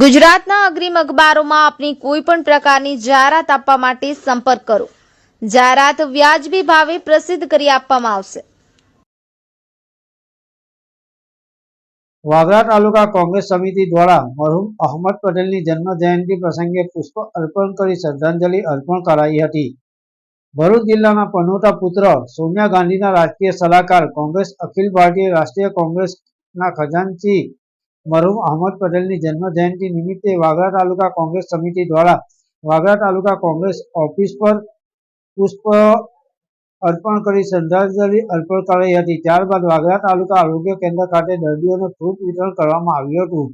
ગુજરાતના અગ્રીમ અખબારોમાં આપની કોઈ પણ પ્રકારની જાહેરાત આપવા માટે સંપર્ક કરો. જાહેરાત વ્યાજબી ભાવે પ્રસિદ્ધ કરી આપવામાં આવશે. વાગરા તાલુકા કોંગ્રેસ સમિતિ દ્વારા મરહુમ અહમદ પટેલની જન્મ જયંતિ પ્રસંગે પુષ્પ અર્પણ કરી શ્રદ્ધાંજલિ અર્પણ કરાઈ હતી. ભરૂચ જિલ્લાના પનોતા પુત્ર સોનિયા ગાંધીના રાજકીય સલાહકાર કોંગ્રેસ અખિલ ભારતીય રાષ્ટ્રીય કોંગ્રેસના ખજાનચી મરહુમ અહમદ પટેલની જન્મ જયંતિ નિમિત્તે વાગરા તાલુકા કોંગ્રેસ સમિતિ દ્વારા વાગરા તાલુકા કોંગ્રેસ ઓફિસ પર પુષ્પ અર્પણ કરી શ્રદ્ધાંજલિ અર્પણ કરાઈ હતી. ત્યારબાદ વાગરા તાલુકા આરોગ્ય કેન્દ્ર ખાતે દર્દીઓને ફ્રૂટ વિતરણ કરવામાં આવ્યું હતું.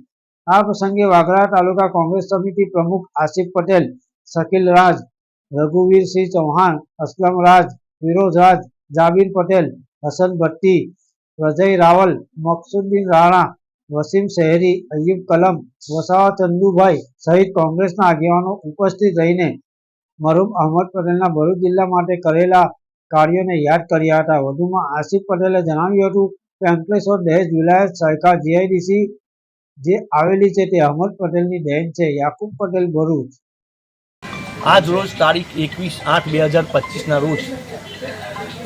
આ પ્રસંગે વાગરા તાલુકા કોંગ્રેસ સમિતિ પ્રમુખ આસિફ પટેલ શકીલ રાજ રઘુવીરસિંહ ચૌહાણ, અસલમ રાજ, ફિરોઝ રાજ, જાબીર પટેલ, હસન ભટ્ટી, પ્રજય રાવલ મકસુદ્દીન રાણા વસીમ શહેરી અયુબ કલમ, વસાવા ચંદુભાઈ સહિત કોંગ્રેસના આગેવાનો ઉપસ્થિત રહીને મરૂમ અહમદ પટેલના ભરૂચ જિલ્લા માટે કરેલા કાર્યોને યાદ કર્યા હતા. વધુમાં આસિફ પટેલે જણાવ્યું હતું કે, અંકલેશ્વર દહેજ વિલાયત સરકાર જીઆઈડીસી જે આવેલી છે તે અહમદ પટેલની દેન છે. યાકુબ પટેલ, ભરૂચ. આજ રોજ તારીખ એકવીસ આઠ બે હજાર પચીસના રોજ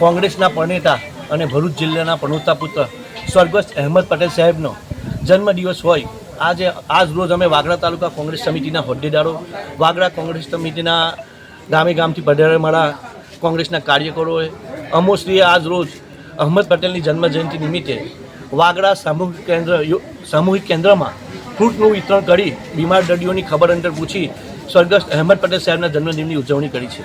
કોંગ્રેસના પરણેતા અને ભરૂચ જિલ્લાના પ્રણોતા પુત્ર સ્વર્ગસ્થ અહેમદ પટેલ સાહેબનો જન્મદિવસ હોય, આજે, આજ રોજ અમે વાગડા તાલુકા કોંગ્રેસ સમિતિના હોદ્દેદારો, વાગડા કોંગ્રેસ સમિતિના ગામે ગામથી પધારે પધારેલા કોંગ્રેસના કાર્યકરોએ, અમોશ્રીએ આજ રોજ અહમદ પટેલની જન્મજયંતિ નિમિત્તે વાગડા સામૂહિક કેન્દ્ર સામૂહિક કેન્દ્રમાં ફ્રૂટનું વિતરણ કરી બીમાર દર્દીઓની ખબર અંતર પૂછી સ્વર્ગસ્થ અહેમદ પટેલ સાહેબના જન્મદિનની ઉજવણી કરી છે.